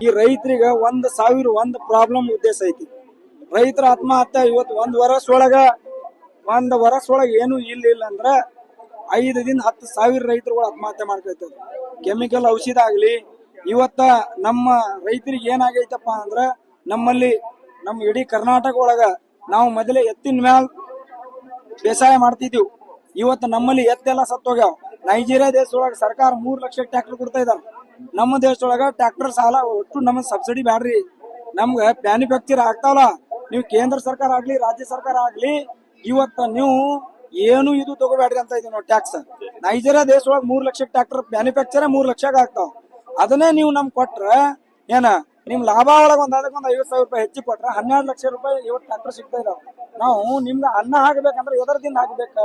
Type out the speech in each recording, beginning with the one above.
ಈ ರೈತರಿಗೆ ಒಂದ್ ಸಾವಿರ ಒಂದ್ ಪ್ರಾಬ್ಲಮ್ ಉದ್ದೇಶ ಐತಿ. ರೈತರ ಆತ್ಮಹತ್ಯೆ ಇವತ್ತು ಒಂದ್ ವರ್ಷ ಒಳಗ ಒಂದ್ ವರ್ಷ ಒಳಗ ಏನು ಇಲ್ಲ ಇಲ್ಲ ಅಂದ್ರ ಐದರಿಂದ ಹತ್ತು ಸಾವಿರ ರೈತರುಗಳು ಆತ್ಮಹತ್ಯೆ ಮಾಡ್ಕೊಳ್ತದೆ. ಕೆಮಿಕಲ್ ಔಷಧ ಆಗ್ಲಿ ಇವತ್ತ ನಮ್ಮ ರೈತರಿಗೆ ಏನಾಗೈತಪ್ಪ ಅಂದ್ರ ನಮ್ಮಲ್ಲಿ ನಮ್ಮ ಇಡೀ ಕರ್ನಾಟಕ ಒಳಗ ನಾವು ಮೊದಲೇ ಎತ್ತಿನ ಮ್ಯಾಲ ಬೇಸಾಯ ಮಾಡ್ತಿದ್ದೀವಿ ಇವತ್ತು ನಮ್ಮಲ್ಲಿ ಎತ್ತೆಲ್ಲ ಸತ್ತೋಗ್ಯಾವ. ನೈಜೀರಿಯಾ ದೇಶದೊಳಗೆ ಸರ್ಕಾರ ಮೂರ್ ಲಕ್ಷ ಟ್ರ್ಯಾಕ್ಟರ್ ಕೊಡ್ತಾ ಇದಾರ ನಮ್ಮ ದೇಶದೊಳಗ ಟ್ಯಾಕ್ಟರ್ ಸಾಲ ಒಟ್ಟು ನಮ್ಮ ಸಬ್ಸಿಡಿ ಬ್ಯಾಡ್ರಿ. ನಮ್ಗ ಮ್ಯಾನುಫ್ಯಾಕ್ಚರ್ ಆಗ್ತಾವಲ್ಲ. ನೀವು ಕೇಂದ್ರ ಸರ್ಕಾರ ಆಗ್ಲಿ, ರಾಜ್ಯ ಸರ್ಕಾರ ಆಗ್ಲಿ, ಇವತ್ತ ನೀವು ಏನು ಇದು ತಗೋಬೇಡ್ರಿ ಅಂತ ಇದೀವಿ ನಾವು ಟ್ಯಾಕ್ಸ್. ನೈಜೀರಿಯಾ ದೇಶದೊಳಗ ಮೂರ್ ಲಕ್ಷ ಟ್ರ್ಯಾಕ್ಟರ್ ಮ್ಯಾನುಫ್ಯಾಕ್ಚರ್ ಮೂರ್ ಲಕ್ಷಕ್ಕೆ ಆಗ್ತಾವ. ಅದನ್ನೇ ನೀವು ನಮ್ಗೆ ಕೊಟ್ರ ಏನ? ನಿಮ್ ಲಾಭ ಒಳಗ ಒಂದ್ ಅದಕ್ಕೆ ಒಂದ್ ಐವತ್ ಸಾವಿರ ರೂಪಾಯಿ ಹೆಚ್ಚಿ ಕೊಟ್ರೆ ಹನ್ನೆರಡು ಲಕ್ಷ ರೂಪಾಯಿ ಇವತ್ತು ಟ್ರಾಕ್ಟರ್ ಸಿಗ್ತಾ ಇದಾವ. ನಾವು ನಿಮ್ಗೆ ಅನ್ನ ಹಾಕ್ಬೇಕಂದ್ರೆ ಎದರ್ದಿಂದ ಹಾಕ್ಬೇಕ.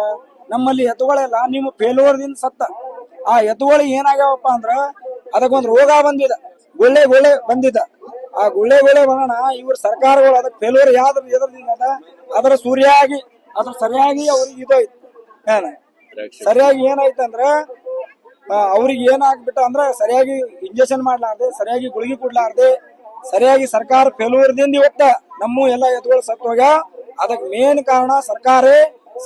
ನಮ್ಮಲ್ಲಿ ಎತ್ತುಗಳೆಲ್ಲ ನಿಮ್ಮ ಫೇಲೋರ್ದಿಂದ ಸತ್ತ. ಆ ಎತ್ತುಗಳು ಏನಾಗ್ಯಾವಪ್ಪ ಅಂದ್ರ ಅದಕ್ಕೊಂದ್ ರೋಗ ಬಂದಿದೆ. ಗುಳ್ಳೆ ಗುಳ್ಳೆ ಬಂದಿದ್ದ ಆ ಗುಳ್ಳೆ ಗುಳ್ಳೆ ಬರೋಣ ಇವ್ರ ಸರ್ಕಾರಗಳು ಅದಕ್ಕೆ ಫೇಲೋರ್ ಯಾವ್ದ್ರ ಎದರ್ದಿಂದ ಅದ? ಅದರ ಸೂರ್ಯಾಗಿ ಅದ್ರ ಸರಿಯಾಗಿ ಅವ್ರಿಗೆ ಇದೋಯ್ತು ಸರಿಯಾಗಿ ಏನಾಯ್ತಂದ್ರ ಅವ್ರಿಗೆ ಏನಾಗ್ಬಿಟ್ಟು ಅಂದ್ರೆ ಸರಿಯಾಗಿ ಇಂಜೆಕ್ಷನ್ ಮಾಡ್ಲಾರ್ದೆ, ಸರಿಯಾಗಿ ಗುಳಿಗೆ ಕೊಡ್ಲಾರ್ದೆ, ಸರಿಯಾಗಿ ಸರ್ಕಾರ ಫೇಲ್ಯೂರ್ದಿಂದ ಇವತ್ತ ನಮ್ಮ ಎಲ್ಲ ಎತ್ತುಗಳು ಸತ್ತೋಗ ಅದಕ್ಕೆ ಮೇನ್ ಕಾರಣ ಸರ್ಕಾರ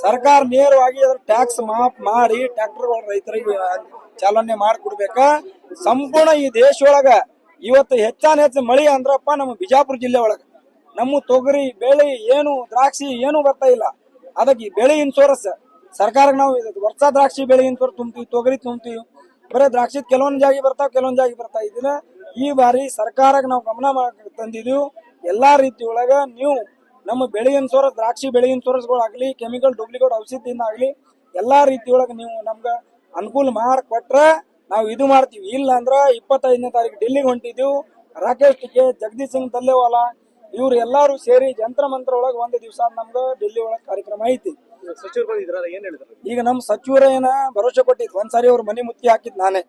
ಸರ್ಕಾರ ನೇರವಾಗಿ ಅದ್ರ ಟ್ಯಾಕ್ಸ್ ಮಾಫ್ ಮಾಡಿ ಟ್ರ್ಯಾಕ್ಟರ್ಗಳು ರೈತರಿಗೆ ಚಾಲನೆ ಮಾಡಿಕೊಡ್ಬೇಕ. ಸಂಪೂರ್ಣ ಈ ದೇಶ ಒಳಗ ಇವತ್ತು ಹೆಚ್ಚಾನ ಹೆಚ್ಚು ಮಳಿ ಅಂದ್ರಪ್ಪ ನಮ್ಮ ಬಿಜಾಪುರ ಜಿಲ್ಲೆ ಒಳಗ. ನಮ್ಮ ತೊಗರಿ ಬೆಳೆ ಏನು ದ್ರಾಕ್ಷಿ ಏನು ಬರ್ತಾ ಇಲ್ಲ. ಅದಕ್ಕೆ ಬೆಳೆ ಇನ್ಶೂರೆನ್ಸ್ ಸರ್ಕಾರಕ್ಕೆ ನಾವು ವರ್ಷ ದ್ರಾಕ್ಷಿ ಬೆಳೆ ಇನ್ಶೂರೆನ್ಸ್ ತುಂಬ್ತೀವಿ, ತೊಗರಿ ತುಂಬ್ತೀವಿ. ಬರೀ ದ್ರಾಕ್ಷಿ ಕೆಲವೊಂದ್ ಜಾಗಿ ಬರ್ತಾವ, ಕೆಲವೊಂದ್ ಜಾಗಿ ಬರ್ತಾ ಇದ್ದೀನಿ ಈ ಬಾರಿ ಸರ್ಕಾರಕ್ಕೆ ನಾವು ಗಮನ ತಂದಿದೀವಿ. ಎಲ್ಲಾ ರೀತಿ ಒಳಗ ನೀವು ನಮ್ಮ ಬೆಳೆ ಸೋರ ದ್ರಾಕ್ಷಿ ಬೆಳೆ ಇನ್ಶೂರೆನ್ಸ್ಗಳಾಗ್ಲಿ ಕೆಮಿಕಲ್ ಡೂಪ್ಲಿಕೇಟ್ ಔಷಧಿಯಿಂದ ಆಗ್ಲಿ, ಎಲ್ಲಾ ರೀತಿ ಒಳಗ ನೀವು ನಮ್ಗ ಅನುಕೂಲ ಮಾಡಿಕೊಟ್ರ ನಾವು ಇದು ಮಾಡ್ತೀವಿ. ಇಲ್ಲ ಅಂದ್ರ ಇಪ್ಪತ್ತೈದನೇ ತಾರೀಕು ಡೆಲ್ಲಿಗೆ ಹೊಂಟಿದ್ದೀವಿ ರಾಕೇಶ್ ಟಿಕೆ, ಜಗದೀಶ್ ಸಿಂಗ್ ದಲ್ಲೇವಾಲ ಇವ್ರು ಎಲ್ಲಾರು ಸೇರಿ ಜಂತ್ರ ಮಂತ್ರ ಒಳಗ ಒಂದ್ ದಿವಸ ನಮ್ಗ ಡೆಲ್ಲಿ ಒಳಗ ಕಾರ್ಯಕ್ರಮ ಐತಿ. ಈಗ ನಮ್ಮ ಸಚಿವರೇನ ಭರೋಸೆ ಕೊಟ್ಟಿದ್ ಒಂದ್ಸಾರಿ ಅವ್ರ ಮನೆ ಮುತ್ತಿ ಹಾಕಿದ್ ನಾನೇ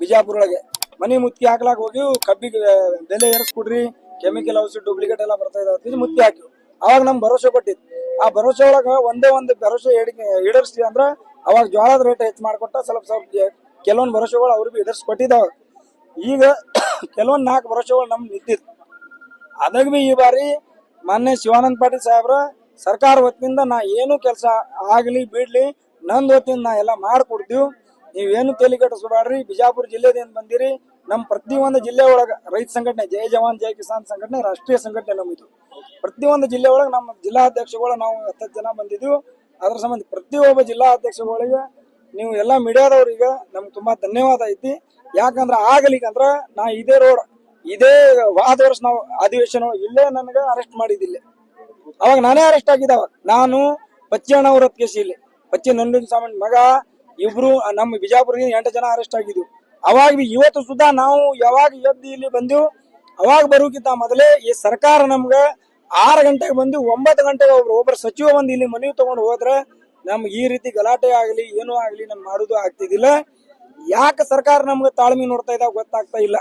ಬಿಜಾಪುರ ಒಳಗೆ ಮನಿ ಮುತ್ತಿ ಹಾಕ್ಲಾಕ್ ಹೋಗಿ ಕಬ್ಬಿಗೆ ಬೆಲೆ ಏರಿಸ್ಕೊಡ್ರಿ ಕೆಮಿಕಲ್ ಔಷಧ ಡೂಪ್ಲಿಕೇಟ್ ಎಲ್ಲ ಬರ್ತಾ ಇದು ಮುತ್ತಿ ಹಾಕಿ ಅವಾಗ ನಮ್ ಭರೋಸೆ ಕೊಟ್ಟಿದ್. ಆ ಭರೋಸೆ ಒಳಗ ಒಂದೇ ಒಂದು ಭರೋಸೆ ಈಡೇರಿಸ್ತೀವಿ ಅಂದ್ರ ಅವಾಗ ಜೋಳದ ರೇಟ್ ಹೆಚ್ಚು ಮಾಡ್ಕೊಟ್ಟ ಸ್ವಲ್ಪ ಸ್ವಲ್ಪ ಕೆಲವೊಂದು ಭರೋಸೆಗಳು ಅವ್ರಿಗೆ ಈಡೇರಿಸಿ ಕೊಟ್ಟಿದ್ದಾವ ಈಗ ಕೆಲವೊಂದು ನಾಲ್ಕು ಭರೋಸೆಗಳು ನಮ್ಗೆ ನಿಂತಿತ್ತು ಅದಾಗ ಈ ಬಾರಿ ಮೊನ್ನೆ ಶಿವಾನಂದ ಪಾಟೀಲ್ ಸಾಹೇಬ್ರ ಸರ್ಕಾರ ವತಿಯಿಂದ ನಾ ಏನು ಕೆಲಸ ಆಗಲಿ ಬಿಡ್ಲಿ, ನಂದ್ ವತಿಯಿಂದ ನಾ ಎಲ್ಲ ಮಾಡ್ಕೊಡ್ತೀವಿ. ನೀವೇನು ತಲೆ ಕೆಡಿಸ್ಬೇಡ್ರಿ ಬಿಜಾಪುರ ಜಿಲ್ಲೆದಿಂದ ಬಂದಿರಿ, ನಮ್ ಪ್ರತಿಯೊಂದು ಜಿಲ್ಲೆ ಒಳಗ ರೈತ ಸಂಘಟನೆ, ಜೈ ಜವಾನ್, ಜೈ ಕಿಸಾನ್ ಸಂಘಟನೆ, ರಾಷ್ಟ್ರೀಯ ಸಂಘಟನೆ ನಮ್ದು ಪ್ರತಿಯೊಂದು ಜಿಲ್ಲೆ ಒಳಗ ನಮ್ಮ ಜಿಲ್ಲಾಧ್ಯಕ್ಷಗಳು ನಾವು ಹತ್ತತ್ತು ಜನ ಬಂದಿದ್ದೀವಿ ಅದ್ರ ಸಂಬಂಧ ಪ್ರತಿಯೊಬ್ಬ ಜಿಲ್ಲಾಧ್ಯಕ್ಷಗಳಿಗೆ ನೀವು ಎಲ್ಲ ಮೀಡಿಯಾದವ್ರಿಗೆ ನಮ್ಗೆ ತುಂಬಾ ಧನ್ಯವಾದ ಐತಿ. ಯಾಕಂದ್ರ ಆಗಲಿಕ್ಕಂದ್ರ ನಾ ಇದೇ ರೋಡ್, ಇದೇ ವಾದ ವರ್ಷ ನಾವು, ಅಧಿವೇಶನ ಇಲ್ಲೇ ನನಗೆ ಅರೆಸ್ಟ್ ಮಾಡಿದಿಲ್ಲ ಅವಾಗ ನಾನೇ ಅರೆಸ್ಟ್ ಆಗಿದ್ದೆ ಅವಾಗ. ನಾನು ಬಚ್ಚಣ್ಣ ಅವ್ರ ಕೇಸ್ ಇಲ್ಲಿ. ಬಚ್ಚಿ ನಂದಿನ ಸ್ವಾಮಿ ಮಗ, ಇಬ್ರು ನಮ್ಮ ಬಿಜಾಪುರದಿಂದ ಎಂಟು ಜನ ಅರೆಸ್ಟ್ ಆಗಿದ್ವು. ಅವಾಗ ಇವತ್ತು ಸುಧಾ ನಾವು ಯಾವಾಗ ಎದ್ದು ಇಲ್ಲಿ ಬಂದೆವು ಅವಾಗ ಬರೋಕ್ಕಿಂತ ಮೊದಲೇ ಈ ಸರ್ಕಾರ ನಮ್ಗೆ ಆರು ಗಂಟೆಗೆ ಬಂದು ಒಂಬತ್ತು ಗಂಟೆಗೆ ಒಬ್ರು ಒಬ್ಬರು ಸಚಿವ ಬಂದು ಇಲ್ಲಿ ಮನವಿ ತಗೊಂಡು ಹೋದ್ರೆ ನಮ್ಗೆ ಈ ರೀತಿ ಗಲಾಟೆ ಆಗಲಿ, ಏನೂ ಆಗಲಿ, ನಮ್ಗೆ ಮಾಡೋದು ಆಗ್ತಿದ್ದಿಲ್ಲ. ಯಾಕೆ ಸರ್ಕಾರ ನಮ್ಗೆ ತಾಳ್ಮೆ ನೋಡ್ತಾ ಇದ್ದಾಗ ಗೊತ್ತಾಗ್ತಾ ಇಲ್ಲ.